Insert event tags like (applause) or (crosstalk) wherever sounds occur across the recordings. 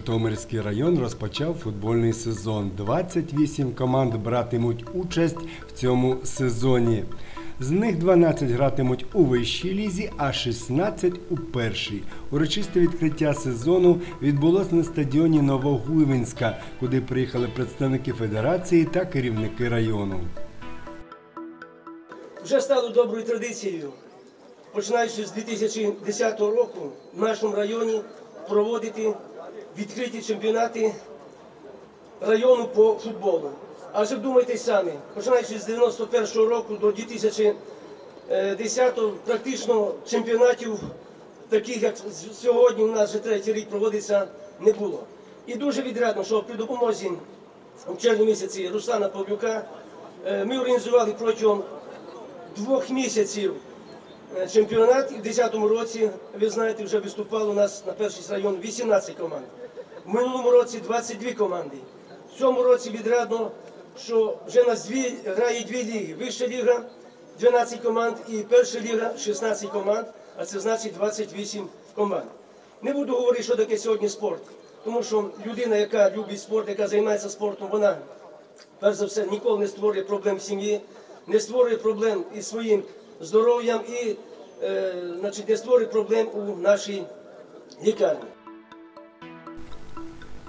Житомирський район розпочав футбольний сезон. 28 команд братимуть участь в цьому сезоні. З них 12 гратимуть у вищій лізі, а 16 у першій. Урочисте відкриття сезону відбулось на стадіоні Новогуйвинська, куди приїхали представники федерації та керівники району. Вже стало доброю традицією, починаючи з 2010 року, в нашому районі проводити відкриті чемпіонати району по футболу. Адже вдумайтесь самі, починаючи з 91-го року до 2010-го, практично чемпіонатів, таких як сьогодні у нас вже третій рік проводиться, не було. І дуже відрядно, що при допомозі в червні місяці Руслана Павлюка е, ми організували протягом двох місяців чемпіонат. І в 2010 році, ви знаєте, вже виступало у нас на перший район 18 команд. В минулому році 22 команди. В цьому році відрядно, що вже нас дві, грає дві ліги. Вища ліга 12 команд і перша ліга 16 команд, а це значить 28 команд. Не буду говорити, що таке сьогодні спорт, тому що людина, яка любить спорт, яка займається спортом, вона перш за все ніколи не створює проблем в сім'ї, не створює проблем із своїм здоров'ям і е, значить, не створить проблем у нашій лікарні.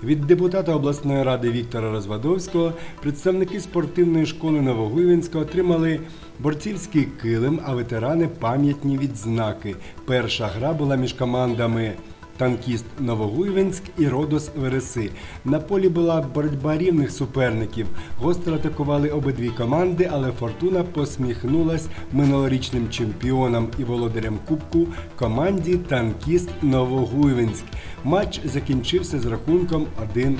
Від депутата обласної ради Віктора Розвадовського представники спортивної школи Новогуйвинська отримали борцівський килим, а ветерани пам'ятні відзнаки. Перша гра була між командами танкіст Новогуйвинськ і Родос Вереси. На полі була боротьба рівних суперників. Гостро атакували обидві команди, але фортуна посміхнулась минулорічним чемпіонам і володарям кубку команді Танкіст Новогуйвинськ. Матч закінчився з рахунком 1-0.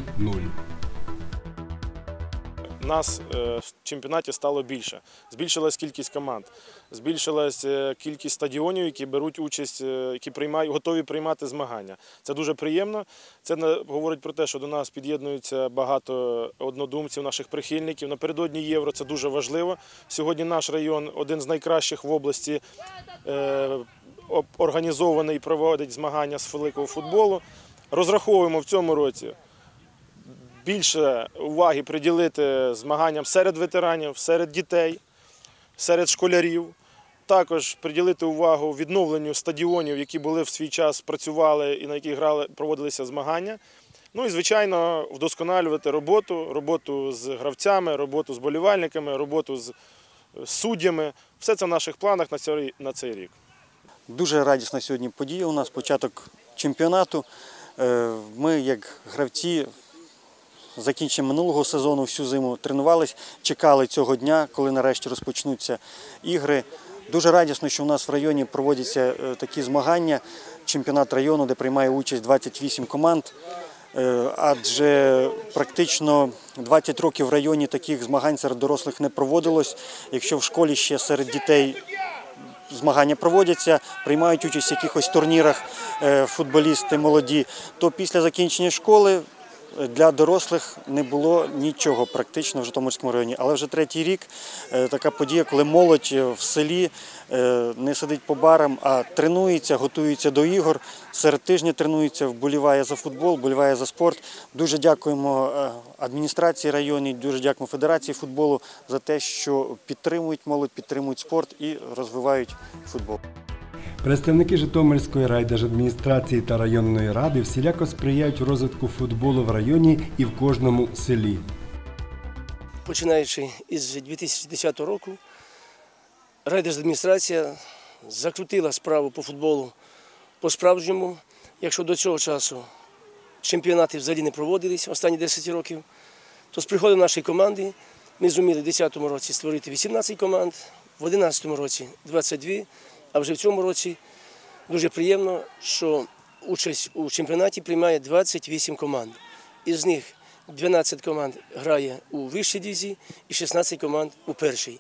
Нас е, в чемпіонаті стало більше. Збільшилась кількість команд, збільшилась е, кількість стадіонів, які беруть участь, е, які приймають, готові приймати змагання. Це дуже приємно. Це говорить про те, що до нас під'єднується багато однодумців, наших прихильників. Напередодні євро це дуже важливо. Сьогодні наш район один з найкращих в області. Організований і проводить змагання з великого футболу. Розраховуємо в цьому році більше уваги приділити змаганням серед ветеранів, серед дітей, серед школярів. Також приділити увагу відновленню стадіонів, які були в свій час працювали і на яких грали, проводилися змагання. Ну і, звичайно, вдосконалювати роботу, роботу з гравцями, роботу з болівальниками, роботу з е, суддями. Все це в наших планах на цей, рік. Дуже радісна сьогодні подія. У нас початок чемпіонату. Е, Ми, як гравці, закінчення минулого сезону всю зиму тренувались, чекали цього дня, коли нарешті розпочнуться ігри. Дуже радісно, що у нас в районі проводяться е, такі змагання. Чемпіонат району, де приймає участь 28 команд. Е, Адже практично 20 років в районі таких змагань серед дорослих не проводилось. Якщо в школі ще серед дітей змагання проводяться, приймають участь в якихось турнірах е, футболісти молоді, то після закінчення школи для дорослих не було нічого практично в Житомирському районі. Але вже третій рік е, така подія, коли молодь е, в селі е, не сидить по барам, а тренується, готується до ігор. Серед тижня тренується, вболіває за футбол, вболіває за спорт. Дуже дякуємо адміністрації районній, дуже дякуємо Федерації футболу за те, що підтримують молодь, підтримують спорт і розвивають футбол. Представники Житомирської райдержадміністрації та районної ради всіляко сприяють розвитку футболу в районі і в кожному селі. починаючи із 2010 року, райдержадміністрація закрутила справу по футболу по-справжньому. Якщо до цього часу чемпіонати взагалі не проводились останні 10 років, то з приходом нашої команди ми зуміли в 2010 році створити 18 команд, в 2011 році 22, а вже в цьому році дуже приємно, що участь у чемпіонаті приймає 28 команд. Із них 12 команд грає у вищій лізі і 16 команд у першій.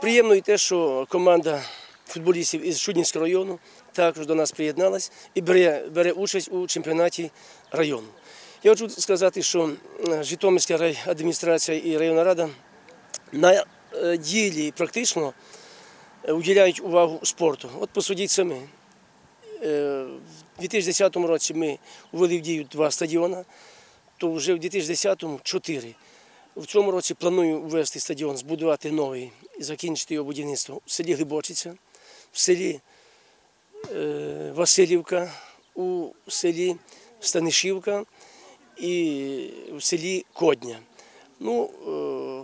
Приємно і те, що команда футболістів із Чуднівського району також до нас приєдналась і бере, бере участь у чемпіонаті району. Я хочу сказати, що Житомирська райадміністрація і районна рада на е, ділі практично уділяють увагу спорту. От посудіть самі. е, в 2010 році ми ввели в дію два стадіони, то вже в 2010-му чотири. В цьому році планую ввести стадіон, збудувати новий і закінчити його будівництво в селі Глибочиця, в селі е, Васильівка, у селі Станишівка і в селі Кодня. Ну, е,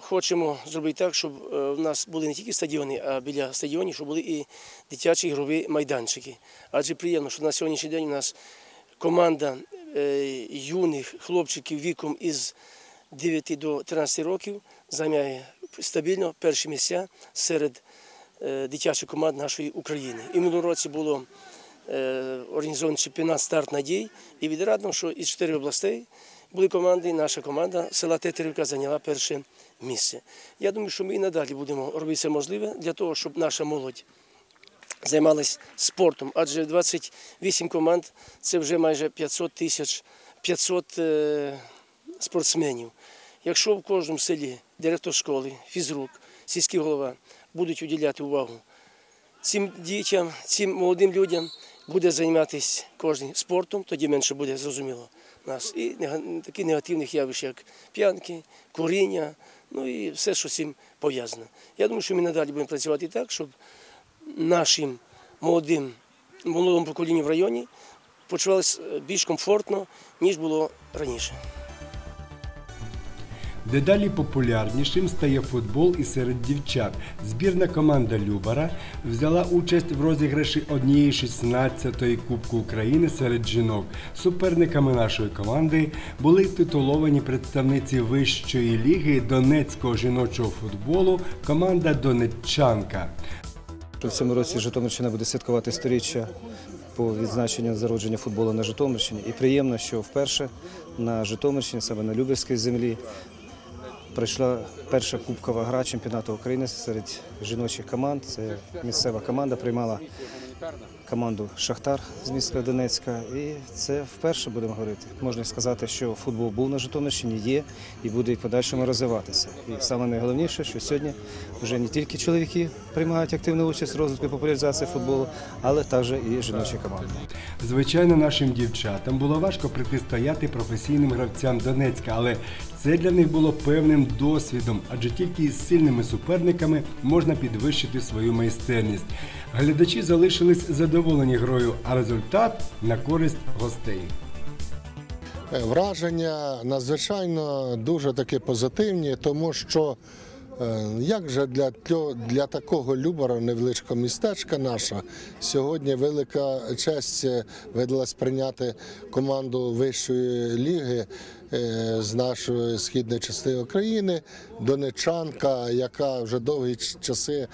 хочемо зробити так, щоб е, в нас були не тільки стадіони, а біля стадіонів, щоб були і дитячі ігрові майданчики. Адже приємно, що на сьогоднішній день у нас команда е, юних хлопчиків віком із 9 до 13 років займає стабільно перші місця серед е, дитячих команд нашої України. І в році було організований чемпіонат старт надій. І відрадно, що із чотирьох областей були команди, наша команда села Тетерівка зайняла перше місце. Я думаю, що ми і надалі будемо робити все можливе для того, щоб наша молодь займалась спортом. Адже 28 команд це вже майже 500 тисяч 500 е, спортсменів. Якщо в кожному селі директор школи, фізрук, сільський голова будуть уділяти увагу цим дітям, цим молодим людям буде займатися кожен спортом, тоді менше буде зрозуміло нас. І таких негативних явищ, як п'янки, куріння, ну і все, що з цим пов'язано. Я думаю, що ми надалі будемо працювати так, щоб нашим молодим молодому поколінню в районі почувалися більш комфортно, ніж було раніше. Дедалі популярнішим стає футбол і серед дівчат. Збірна команда Любара взяла участь в розіграші однієї 16-ї Кубку України серед жінок. Суперниками нашої команди були титуловані представниці вищої ліги Донецького жіночого футболу команда Донеччанка. В цьому році Житомирщина буде святкувати сторіччя по відзначенню зародження футболу на Житомирщині. І приємно, що вперше на Житомирщині, саме на Люберській землі, пройшла перша кубкова гра чемпіонату України серед жіночих команд. Це місцева команда приймала команду Шахтар з міста Донецька. І це вперше будемо говорити. Можна сказати, що футбол був на Житомирщині, є і буде і в подальшому розвиватися. І саме найголовніше, що сьогодні вже не тільки чоловіки приймають активну участь в розвитку і популяризації футболу, але також і жіночі команди. Звичайно, нашим дівчатам було важко протистояти професійним гравцям Донецька, але це для них було певним досвідом, адже тільки із сильними суперниками можна підвищити свою майстерність. Глядачі залишились задоволені грою, а результат на користь гостей. Е, Враження надзвичайно дуже таки позитивні, тому що е, як же для, для такого любара невеличкого містечка наша сьогодні велика честь е, видалась прийняти команду вищої ліги з нашої східної частини України, Донечанка, яка вже довгі часи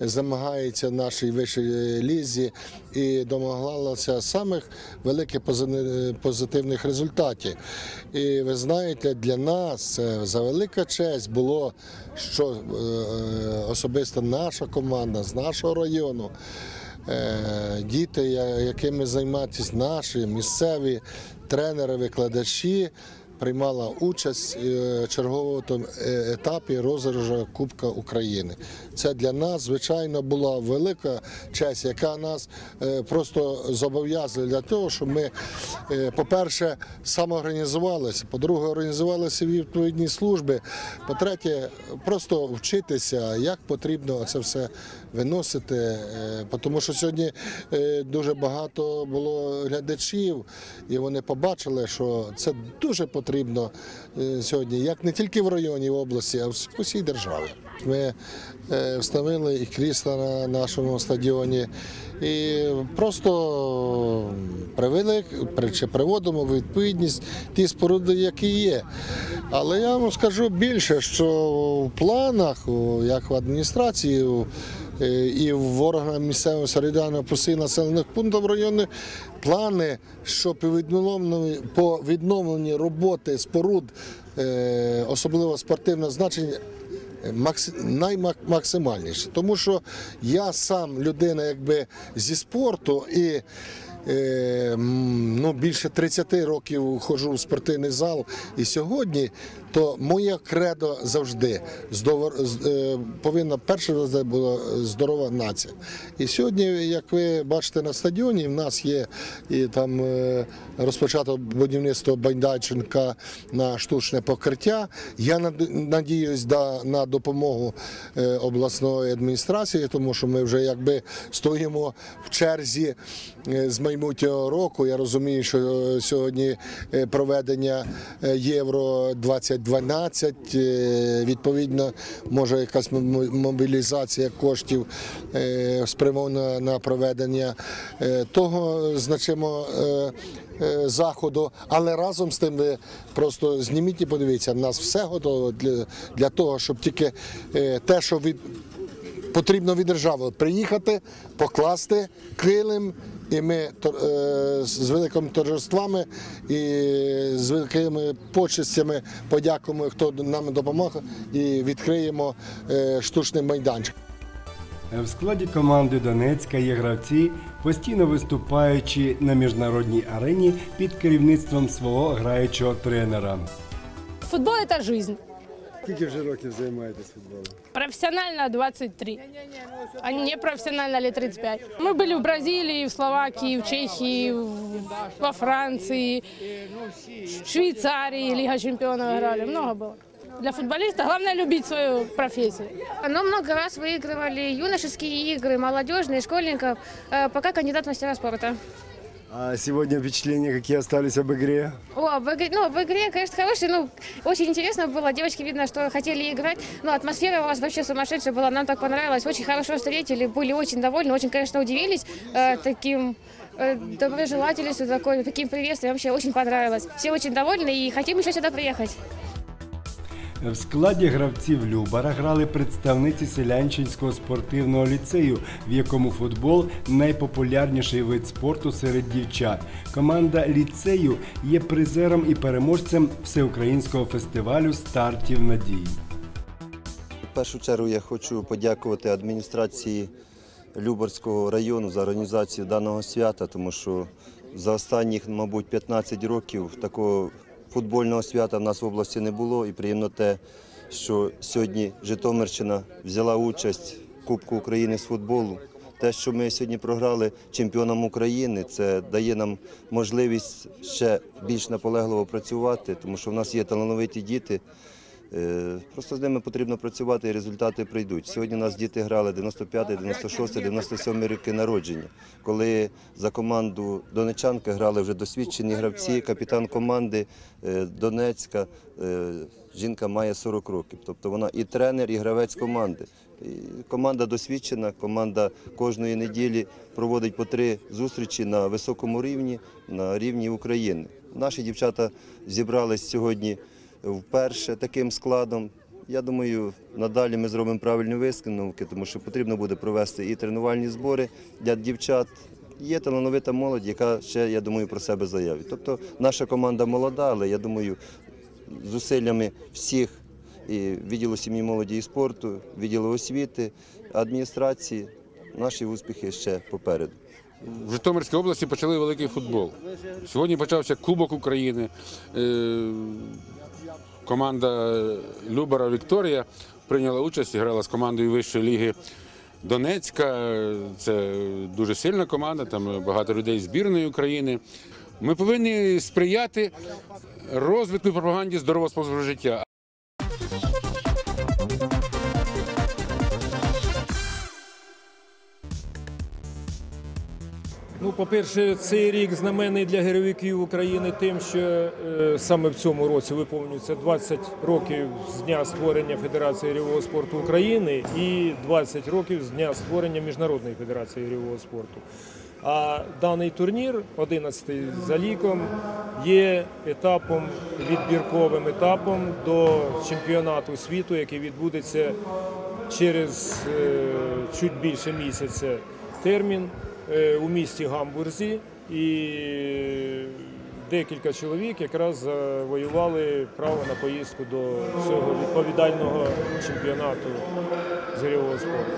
замагається в нашій вищій лізі і домоглася самих великих позитивних результатів. І ви знаєте, для нас за велика честь було, що е, особисто наша команда з нашого району. е, Діти, якими займаються наші місцеві тренери, викладачі, приймала участь е, черговому е, етапі розіграшу Кубка України. Це для нас, звичайно, була велика честь, яка нас е, просто зобов'язує для того, щоб ми, по-перше, самоорганізувалися, по-друге, організувалися відповідні служби, по-третє, просто вчитися, як потрібно це все виносити. е, Тому що сьогодні е, дуже багато було глядачів, і вони побачили, що це дуже потрібно е, сьогодні, як не тільки в районі, в області, а в усій державі. Ми встановили і крісла на нашому стадіоні. І просто привели чи приводимо відповідність ті споруди, які є. Але я вам скажу більше, що в планах, як в адміністрації, і в органах місцевого самоврядування по населених пунктів району плани, що по відновленні, роботи споруд, е, особливо спортивного значення, макс- наймаксимальніше. Тому що я сам людина якби зі спорту і е, ну, більше 30 років ходжу в спортивний зал. І сьогодні то моє кредо завжди здовор- е, повинна перше була здорова нація. І сьогодні, як ви бачите на стадіоні, в нас є і там е, розпочато будівництво Байдаченка на штучне покриття. Я надіюсь на допомогу е, обласної адміністрації, тому що ми вже якби стоїмо в черзі е, з майбутнього року. Я розумію, що е, сьогодні е, проведення е, Євро 2012, е, відповідно, може якась мобілізація коштів е, спрямована на проведення е, того значимо. е, е, Заходу, але разом з тим ви просто зніміть і подивіться, в нас все готово для, для того, щоб тільки е, те, що від, потрібно від держави приїхати, покласти килим, і ми е, з великими торжествами і з великими почестями подякуємо, хто нам допомог, і відкриємо е, штучний майданчик. В складі команди Донецька є гравці, постійно виступаючи на міжнародній арені під керівництвом свого граючого тренера. Футбол – это жизнь. Скільки вже років займаєтесь футболом? Профессионально 23, а не профессионально лет 35. Мы были в Бразилии, в Словакии, в Чехии, в- во Франции, в Швейцарии, Лига чемпионов играли. Много было. Для футболиста главное любить свою профессию. Но много раз выигрывали юношеские игры, молодежные, школьников, э, пока кандидат в мастера спорта. А сегодня впечатления какие остались об игре? О, в игре, ну, в игре, конечно, хороший, ну, очень интересно было, девочки, видно, что хотели играть, но атмосфера у вас вообще сумасшедшая была, нам так понравилось, очень хорошо встретили, были очень довольны, очень, конечно, удивились э, таким э, доброжелательностью, такой, таким приветствием, вообще очень понравилось. Все очень довольны и хотим еще сюда приехать. В складі гравців Любара грали представниці Селянчинського спортивного ліцею, в якому футбол найпопулярніший вид спорту серед дівчат. Команда ліцею є призером і переможцем всеукраїнського фестивалю стартів надії. В першу чергу я хочу подякувати адміністрації Любарського району за організацію даного свята, тому що за останніх, мабуть, 15 років такого футбольного свята в нас в області не було. І приємно те, що сьогодні Житомирщина взяла участь в Кубку України з футболу. Те, що ми сьогодні програли чемпіонам України, це дає нам можливість ще більш наполегливо працювати, тому що в нас є талановиті діти. Е, Просто з ними потрібно працювати і результати прийдуть. Сьогодні нас діти грали 95, 96, 97 роки народження. Коли за команду Донечанки грали вже досвідчені гравці, капітан команди е, Донецька, е, жінка має 40 років. Тобто вона і тренер, і гравець команди. Команда досвідчена, команда кожної неділі проводить по три зустрічі на високому рівні, на рівні України. Наші дівчата зібрались сьогодні вперше таким складом. Я думаю, надалі ми зробимо правильні висновки, тому що потрібно буде провести і тренувальні збори для дівчат. Є талановита молодь, яка ще, я думаю, про себе заявить. Тобто наша команда молода, але я думаю, зусиллями всіх і відділу сім'ї молоді і спорту, відділу освіти, адміністрації, наші успіхи ще попереду. В Житомирській області почали великий футбол. Сьогодні почався Кубок України. Е, Команда Любара Вікторія прийняла участь і грала з командою вищої ліги Донецька. Це дуже сильна команда, там багато людей збірної України. Ми повинні сприяти розвитку пропаганді здорового способу життя. Ну, по-перше, цей рік знаменний для героїків України тим, що е, саме в цьому році виповнюється 20 років з дня створення Федерації гірьового спорту України і 20 років з дня створення Міжнародної федерації гірьового спорту. А даний турнір, 11-й за ліком, є етапом, відбірковим етапом до чемпіонату світу, який відбудеться через е, чуть більше місяця термін у місті Гамбурзі. І декілька чоловік якраз завоювали право на поїздку до цього відповідального чемпіонату з спорту.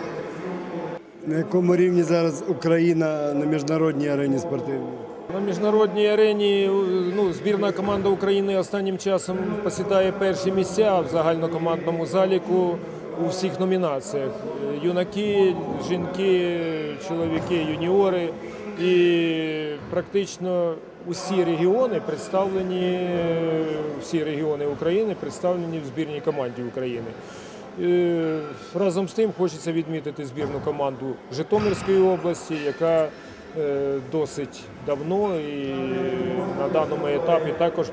На якому рівні зараз Україна на міжнародній арені спортивній? На міжнародній арені ну, збірна команда України останнім часом посідає перші місця в загальнокомандному заліку у всіх номінаціях: юнаки, жінки, чоловіки, юніори. І практично усі регіони представлені, всі регіони України представлені в збірній команді України. Е, Разом з тим хочеться відмітити збірну команду Житомирської області, яка досить давно і на даному етапі також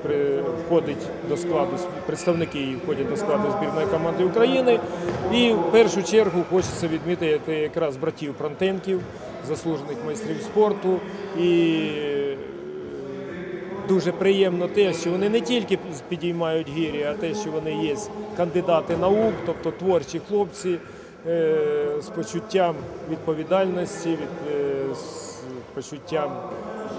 входить до складу представники входять до складу збірної команди України. І в першу чергу хочеться відмітити якраз братів Пронтенків, заслужених майстрів спорту. І дуже приємно те, що вони не тільки підіймають гірі, а те, що вони є кандидати наук, тобто творчі хлопці е, з почуттям відповідальності, від, е, почуттям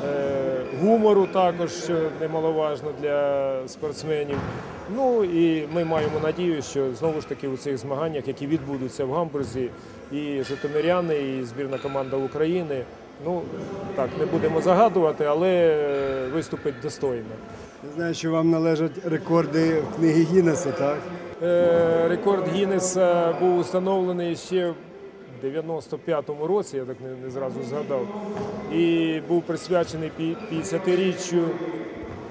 е, гумору також, що немаловажно для спортсменів. Ну і ми маємо надію, що знову ж таки у цих змаганнях, які відбудуться в Гамбурзі, і житомиряни, і збірна команда України. Ну так не будемо загадувати, але е, виступить достойно. Я знаю, що вам належать рекорди в книги Гіннеса, так? Е, Рекорд Гіннеса був установлений ще 95-му році, я так не, не зразу згадав, і був присвячений пі- 50-річчю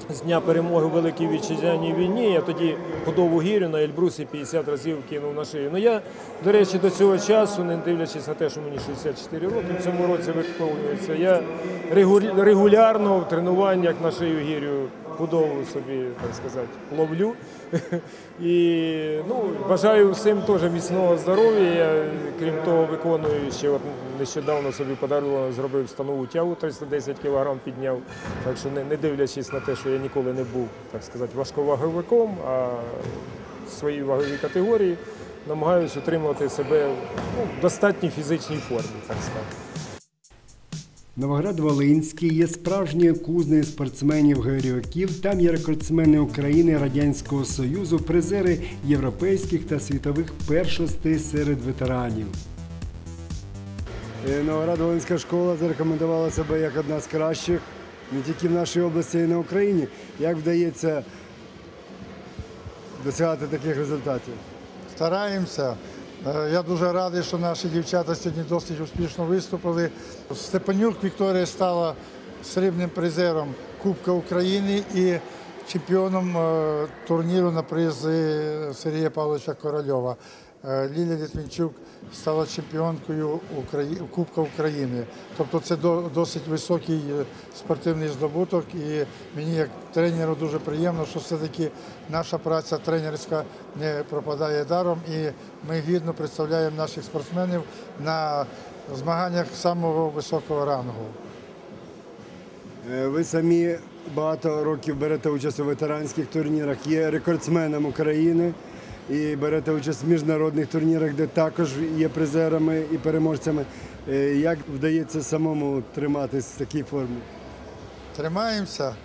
з дня перемоги у Великій Вітчизняній війні. Я тоді подову гірю на Ельбрусі 50 разів кинув на шию. Ну я, до речі, до цього часу, не дивлячись на те, що мені 64 роки, в цьому році виконується, я регу- регулярно в тренуваннях на шию гірю худобу собі, так сказати, ловлю. (laughs) І ну, бажаю всім теж міцного здоров'я. Я, крім того, виконую ще от нещодавно собі подарував, зробив станову тягу 310 кг підняв. Так що не, не дивлячись на те, що я ніколи не був, так сказати, важковаговиком, а в своїй ваговій категорії намагаюся утримувати себе ну, в достатній фізичній формі, так сказати. Новоград-Волинський є справжньою кузнею спортсменів-георгіївків. Там є рекордсмени України Радянського Союзу, призери європейських та світових першостей серед ветеранів. Е, Новоград-Волинська школа зарекомендувала себе як одна з кращих не тільки в нашій області, а й на Україні. Як вдається досягати таких результатів? Стараємося. Е, Я дуже радий, що наші дівчата сьогодні досить успішно виступили. Степанюк Вікторія стала срібним призером Кубка України і чемпіоном е, турніру на призи Сергія Павловича Корольова. Е, Лілія Літвінчук стала чемпіонкою Кубка України. Тобто це до- досить високий е, спортивний здобуток. І мені як тренеру дуже приємно, що все-таки наша праця тренерська не пропадає даром. І ми гідно представляємо наших спортсменів на змаганнях самого високого рангу. Е, Ви самі багато років берете участь у ветеранських турнірах, є рекордсменом України і берете участь в міжнародних турнірах, де також є призерами і переможцями. Е, Як вдається самому триматись в такій формі? Тримаємося,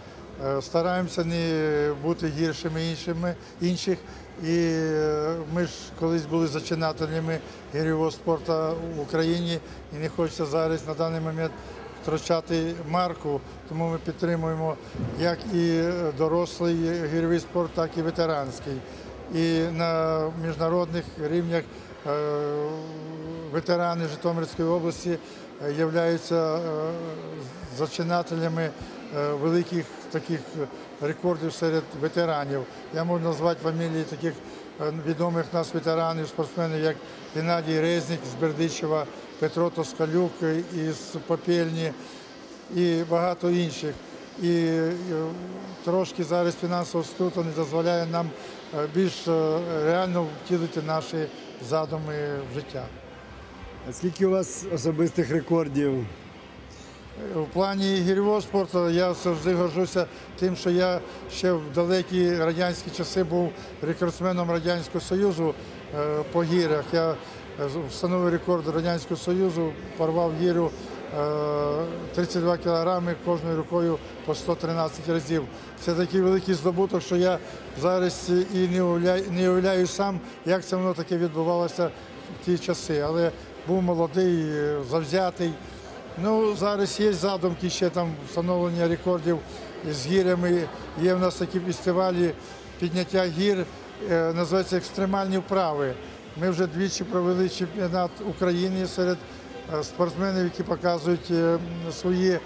е, стараємося не бути гіршими іншими, інших. І е, ми ж колись були зачинателями гірьового спорту в Україні і не хочеться зараз на даний момент втрачати марку, тому ми підтримуємо як і дорослий гірьовий спорт, так і ветеранський. І на міжнародних рівнях е, ветерани Житомирської області е, являються е, зачинателями великих таких рекордів серед ветеранів. Я можу назвати фамілії таких відомих нас ветеранів, спортсменів, як Геннадій Резник з Бердичева, Петро Тоскалюк із Попельні і багато інших. І е, трошки зараз фінансова струта не дозволяє нам е, більш е, реально втілити наші задуми в життя. А скільки у вас особистих рекордів? В плані гірьового спорту я завжди горжуся тим, що я ще в далекі радянські часи був рекордсменом Радянського Союзу по гірях. Я встановив рекорд Радянського Союзу, порвав гірю 32 кілограми кожною рукою по 113 разів. Це такий великий здобуток, що я зараз і не уявляю, сам, як це воно таке відбувалося в ті часи. Але був молодий, е, завзятий. Ну, зараз є задумки ще там встановлення рекордів з гірями. Є в нас такі фестивалі підняття гір, е, називається екстремальні вправи. Ми вже двічі провели чемпіонат України серед е, спортсменів, які показують е, свої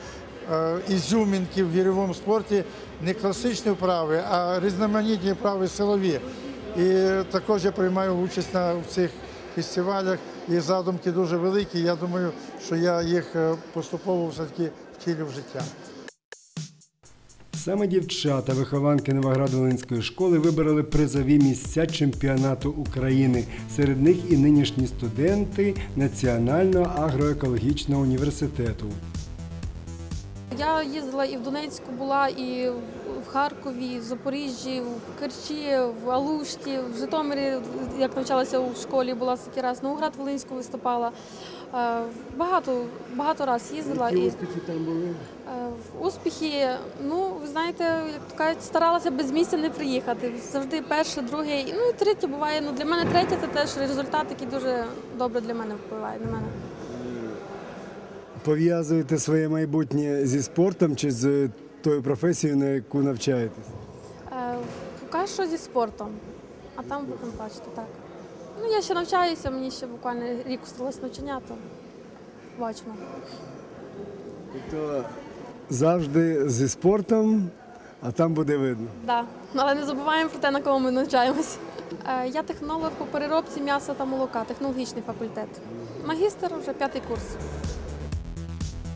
е, ізюмінки в гірьовому спорті. Не класичні вправи, а різноманітні вправи силові. І також я приймаю участь на в цих фестивалях. І задумки дуже великі. Я думаю, що я їх е, поступово все-таки втілю в життя. Саме дівчата, вихованки Новоград-Волинської школи, вибороли призові місця чемпіонату України. Серед них і нинішні студенти Національного агроекологічного університету. Я їздила і в Донецьку була, і в Харкові, і в Запоріжжі, в Керчі, в Алушті, в Житомирі, як навчалася у школі, була такий раз. Новоград Волинську виступала. Е, Багато, багато раз їздила. І, там були? е, успіхи, ну, ви знаєте, як то кажуть, старалася без місця не приїхати. Завжди перше, друге, ну і третє буває. Ну, для мене третє це теж результат, який дуже добре для мене впливає на мене. Пов'язуєте своє майбутнє зі спортом чи з тою професією, на яку навчаєтесь? Е, Поки що зі спортом, а там будемо бачити так. Ну, я ще навчаюся, мені ще буквально рік осталось навчання, то бачимо. Тобто завжди зі спортом, а там буде видно. Да. Але не забуваємо про те, на кого ми навчаємось. Е, Я технолог по переробці м'яса та молока, технологічний факультет. Магістр вже п'ятий курс.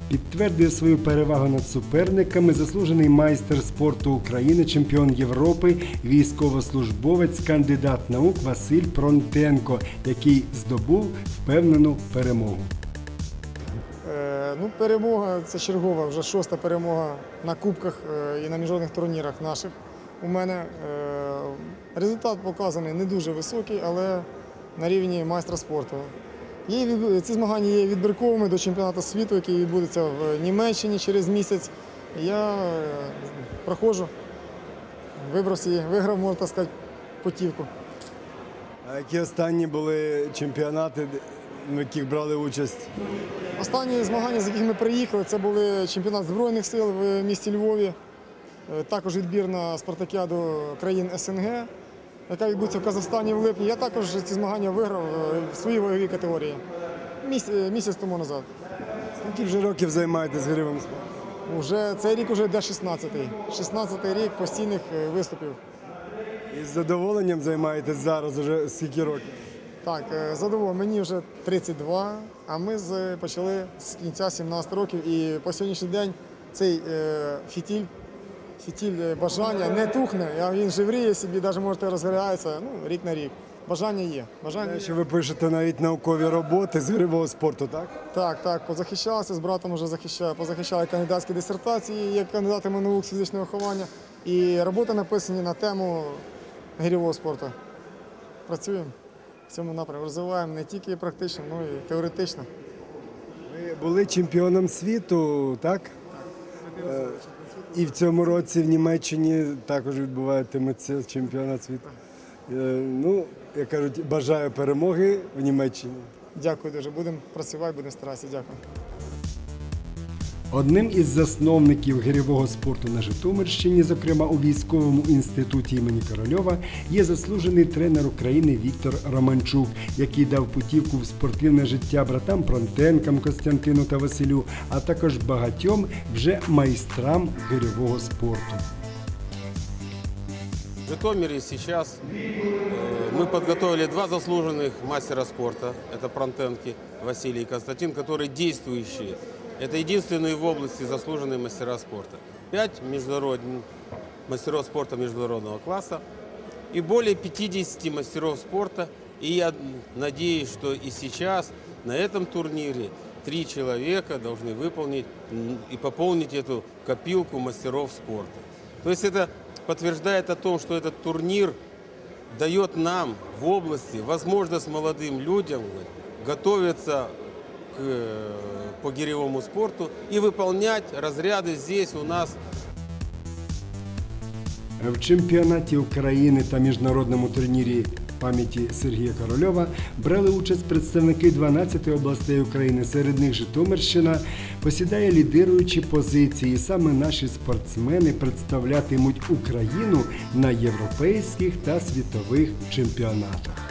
Підтвердує свою перевагу над суперниками заслужений майстер спорту України, чемпіон Європи, військовослужбовець, кандидат наук Василь Пронтенко, який здобув впевнену перемогу. Е, Ну, перемога це чергова, вже шоста перемога на кубках е, і на міжнародних турнірах наших. У мене Е, результат показаний не дуже високий, але на рівні майстра спорту. Ці змагання є відбірковими до чемпіонату світу, який відбудеться в Німеччині через місяць. Я е, проходжу, вибрався і виграв, можна так сказати, путівку. А які останні були чемпіонати, в яких брали участь? Останні змагання, з яких ми приїхали, це були чемпіонат Збройних сил в місті Львові, е, також відбір на спартакіаду країн СНГ, яка відбудеться в Казахстані в липні. Я також ці змагання виграв е, в своїй ваговій категорії міс- е, місяць тому назад. Скільки вже років займаєтесь спортом? Уже цей рік вже йде 16-й. 16-й рік постійних е, виступів. І з задоволенням займаєтесь зараз уже скільки років? Так, задоволено, мені вже 32, а ми почали з кінця 17 років і по сьогоднішній день цей фітіль, фітіль бажання не тухне, а він живріє собі, навіть можете розгорається ну, рік на рік. Бажання є. Бажання що ви пишете навіть наукові роботи з гривого спорту, так? Так, так, позахищалися з братом вже захищали, позахищали кандидатські дисертації як кандидатами наук з фізичного виховання. І роботи написані на тему гірьового спорту. Працюємо в цьому напрямку, розвиваємо не тільки практично, але й теоретично. Ви були чемпіоном світу, так? Е, І в цьому році в Німеччині також відбуватиметься чемпіонат світу. Е, Ну, як кажуть, бажаю перемоги в Німеччині. Дякую дуже. Будемо працювати, будемо старатися. Дякую. Одним із засновників гирьового спорту на Житомирщині, зокрема у військовому інституті імені Корольова, є заслужений тренер України Віктор Романчук, який дав путівку в спортивне життя братам Пронтенкам, Костянтину та Василю, а також багатьом вже майстрам гирьового спорту. В Житомире сейчас э, мы подготовили два заслуженных мастера спорта. Это Пронтенки Василий и Константин, которые действующие. Это единственные в области заслуженные мастера спорта. Пять международных мастеров спорта международного класса и более 50 мастеров спорта. И я надеюсь, что и сейчас на этом турнире три человека должны выполнить и пополнить эту копилку мастеров спорта. То есть это подтверждает о том, что этот турнир дает нам в области возможность молодым людям готовиться по гиревому спорту и выполнять разряды здесь у нас В чемпіонаті України та міжнародному турнірі пам'яті Сергія Корольова брали участь представники 12 областей України. Серед них Житомирщина посідає лідируючі позиції. Саме наші спортсмени представлятимуть Україну на європейських та світових чемпіонатах.